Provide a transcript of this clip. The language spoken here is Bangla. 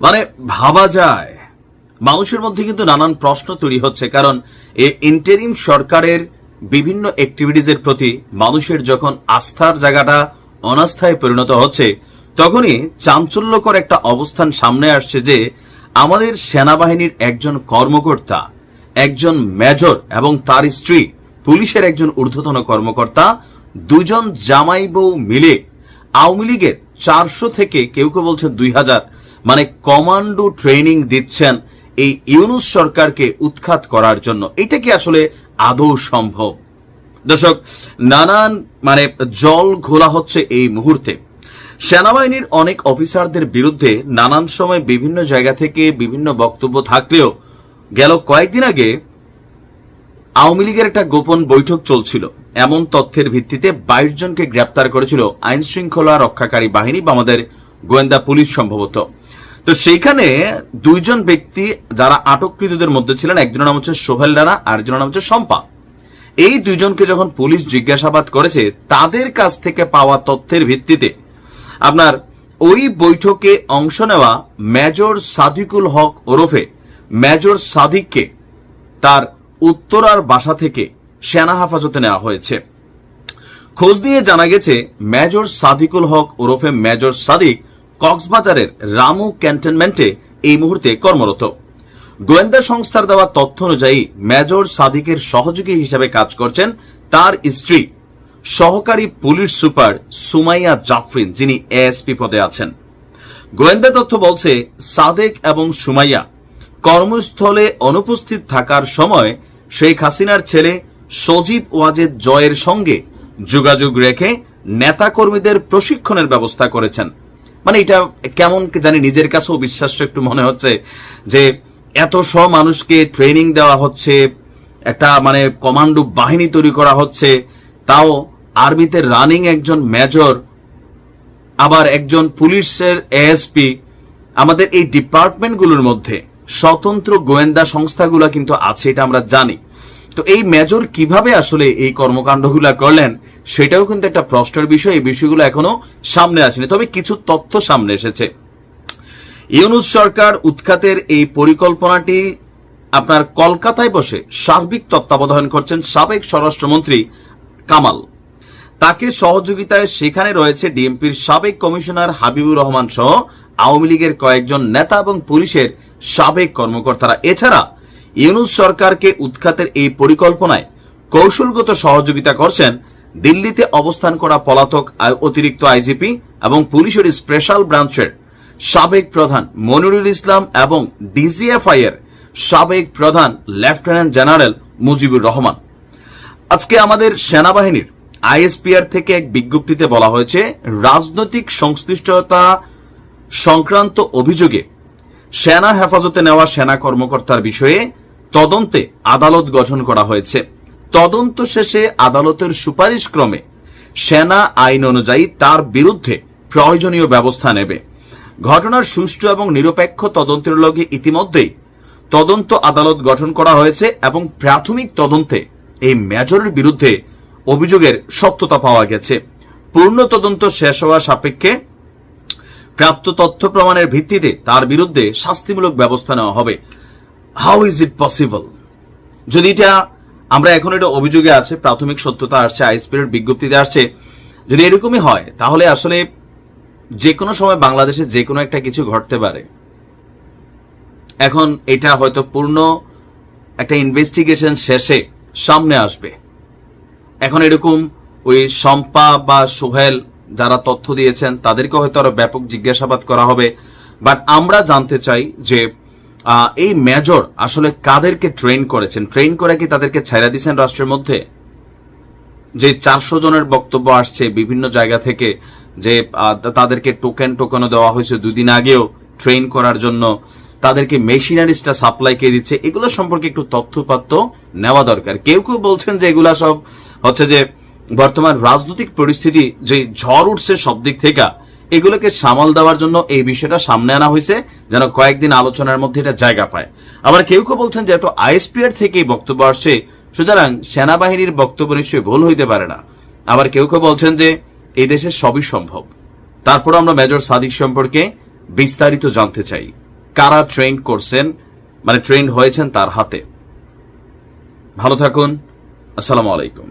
মানে ভাবা যায়। মানুষের মধ্যে কিন্তু নানান প্রশ্ন তৈরি হচ্ছে, কারণ এই ইন্টারিম সরকারের বিভিন্ন অ্যাক্টিভিটিজের প্রতি মানুষের যখন আস্থার জায়গাটা অনাস্থায় পরিণত হচ্ছে, তখনই চাঞ্চল্যকর একটা অবস্থান সামনে আসছে যে আমাদের সেনাবাহিনীর একজন কর্মকর্তা, একজন মেজর এবং তার স্ত্রী, পুলিশের একজন ঊর্ধ্বতন কর্মকর্তা, দুজন জামাই বউ মিলে আওয়ামী লীগের চারশো থেকে কেউ কেউ বলছে দুই হাজার মানে কমান্ডো ট্রেনিং দিচ্ছেন এই ইউনুস সরকারকে উৎখাত করার জন্য। এটা কি আসলে আদৌ সম্ভব? দর্শক, নানান মানে জল ঘোলা হচ্ছে এই মুহূর্তে। সেনাবাহিনীর অনেক অফিসারদের বিরুদ্ধে নানান সময় বিভিন্ন জায়গা থেকে বিভিন্ন বক্তব্য থাকলেও গেল কয়েকদিন আগে আওয়ামী লীগের একটা গোপন বৈঠক চলছিল। এমন তথ্যের ভিত্তিতে বাইশ জনকে গ্রেপ্তার করেছিল আইন শৃঙ্খলা রক্ষাকারী বাহিনী বা আমাদের গোয়েন্দা পুলিশ সম্ভবত। তো সেইখানে দুইজন ব্যক্তি যারা আটককৃতদের মধ্যে ছিলেন, একজনের নাম হচ্ছে সোহেল রানা আর একজনের নাম হচ্ছে শম্পা। এই দুইজনকে যখন পুলিশ জিজ্ঞাসাবাদ করেছে, তাদের কাছ থেকে পাওয়া তথ্যের ভিত্তিতে আপনার ওই বৈঠকে অংশ নেওয়া মেজর সাদিকুল হক ওরফে মেজর সাদিককে তার উত্তরার বাসা থেকে সেনা হেফাজতে নেওয়া হয়েছে। খোঁজ নিয়ে জানা গেছে, মেজর সাদিকুল হক ওরফে মেজর সাদিক কক্সবাজারের রামু ক্যান্টনমেন্টে এই মুহূর্তে কর্মরত। গোয়েন্দা সংস্থার দেওয়া তথ্য অনুযায়ী, মেজর সাদিকের সহযোগী হিসেবে কাজ করছেন তার স্ত্রী, সহকারী পুলিশ সুপার সুমাইয়া জাফরিন, যিনি এএসপি পদে আছেন। গোয়েন্দা তথ্য বলছে, সাদেক এবং সুমাইয়া কর্মস্থলে অনুপস্থিত থাকার সময় শেখ হাসিনার ছেলে সজীব ওয়াজেদ জয়ের সঙ্গে যোগাযোগ রেখে নেতাকর্মীদের প্রশিক্ষণের ব্যবস্থা করেছেন। মানে এটা কেমন জানি নিজের কাছেও বিশ্বাস্য একটু মনে হচ্ছে যে এত সব মানুষকে ট্রেনিং দেওয়া হচ্ছে, একটা মানে কমান্ডো বাহিনী তৈরি করা হচ্ছে, তাও আর্মিতে রানিং একজন মেজর আবার একজন পুলিশের এএসপি আমাদের এই ডিপার্টমেন্টগুলোর মধ্যে স্বতন্ত্র গোয়েন্দা সংস্থাগুলো কিন্তু আছে এটা আমরা জানি। তো এই মেজর কীভাবে আসলে এই কর্মকাণ্ডগুলা করলেন, সেটাও কিন্তু একটা প্রশ্নের বিষয়। এই বিষয়গুলো এখনও সামনে আসেনি। তবে কিছু তথ্য সামনে এসেছে। ইউনুস সরকার উৎখাতের এই পরিকল্পনাটি আপনার কলকাতায় বসে সার্বিক তত্ত্বাবধান করছেন সাবেক স্বরাষ্ট্রমন্ত্রী কামাল। তাকে সহযোগিতায় সেখানে রয়েছে ডিএমপির সাবেক কমিশনার হাবিবুর রহমান সহ আওয়ামী লীগের কয়েকজন নেতা এবং পুলিশের সাবেক কর্মকর্তারা। এছাড়া ইউনুস সরকারকে উৎখাতের এই পরিকল্পনায় কৌশলগত সহযোগিতা করছেন দিল্লিতে অবস্থান করা পলাতক অতিরিক্ত আইজিপি এবং পুলিশের স্পেশাল ব্রাঞ্চের সাবেক প্রধান মনিরুল ইসলাম এবং ডিজিএফআই এর সাবেক প্রধান লেফটেন্যান্ট জেনারেল মুজিবুর রহমান। আজকে আমাদের সেনাবাহিনীর আইএসপিআর থেকে এক বিজ্ঞপ্তিতে বলা হয়েছে, রাজনৈতিক সংশ্লিষ্টতা সংক্রান্ত অভিযোগে সেনা হেফাজতে নেওয়া সেনা কর্মকর্তার বিষয়ে তদন্তে আদালত গঠন করা হয়েছে। তদন্ত শেষে আদালতের সুপারিশ ক্রমে সেনা আইন অনুযায়ী তার বিরুদ্ধে প্রয়োজনীয় ব্যবস্থা নেবে। ঘটনার সুষ্ঠু এবং নিরপেক্ষ তদন্তের লগে ইতিমধ্যেই তদন্ত আদালত গঠন করা হয়েছে এবং প্রাথমিক তদন্তে এই মেজরের বিরুদ্ধে অভিযোগের সত্যতা পাওয়া গেছে। পূর্ণ তদন্ত শেষ হওয়া সাপেক্ষে প্রাপ্ত তথ্য প্রমাণের ভিত্তিতে তার বিরুদ্ধে শাস্তিমূলক ব্যবস্থা নেওয়া হবে। হাউ ইজ ইট পসিবল যদি এটা আমরা এখন এটা অভিযোগে আছে, প্রাথমিক সত্যতা আসছে আইএসপির বিজ্ঞপ্তিতে আসছে, যদি এরকমই হয়, তাহলে আসলে যে কোনো সময় বাংলাদেশে যে কোনো একটা কিছু ঘটতে পারে। এখন এটা হয়তো পূর্ণ একটা ইনভেস্টিগেশন শেষে সামনে আসবে। এখন এরকম ওই শম্পা বা সোহেল যারা তথ্য দিয়েছেন, তাদেরকে হয়তো আরও ব্যাপক জিজ্ঞাসাবাদ করা হবে। বাট আমরা জানতে চাই যে এই মেজর আসলে কাদেরকে ট্রেন করেছেন? ট্রেন করে কি তাদেরকে ছেড়ে দিয়েছেন রাষ্ট্রের মধ্যে? যে চারশো জনের বক্তব্য আসছে বিভিন্ন জায়গা থেকে যে তাদেরকে টোকেন টোকেনও দেওয়া হয়েছে দুদিন আগেও ট্রেন করার জন্য। তাদেরকে মেশিনারিজটা সাপ্লাই কে দিচ্ছে। এগুলো সম্পর্কে একটু তথ্যপাত্য নেওয়া দরকার। কেউ কেউ বলছেন যে এগুলা সব হচ্ছে যে, বর্তমান রাজনৈতিক পরিস্থিতি যে ঝড় উঠছে সব দিক থেকে এগুলোকে সামাল দেওয়ার জন্য এই বিষয়টা সামনে আনা হয়েছে, যেন কয়েকদিন আলোচনার মধ্যে এটা জায়গা পায়। আবার কেউ কেউ বলছেন যে এত আইএসপিআর থেকেই বক্তব্য আসছে, সুতরাং সেনাবাহিনীর বক্তব্য নিশ্চয়ই ভুল হইতে পারে না। আবার কেউ কেউ বলছেন যে এই দেশে সবই সম্ভব। তারপর আমরা মেজর সাদিক সম্পর্কে বিস্তারিত জানতে চাই। কারা ট্রেন করছেন মানে ট্রেন হয়েছেন তার হাতে? ভালো থাকুন, আসসালামু আলাইকুম।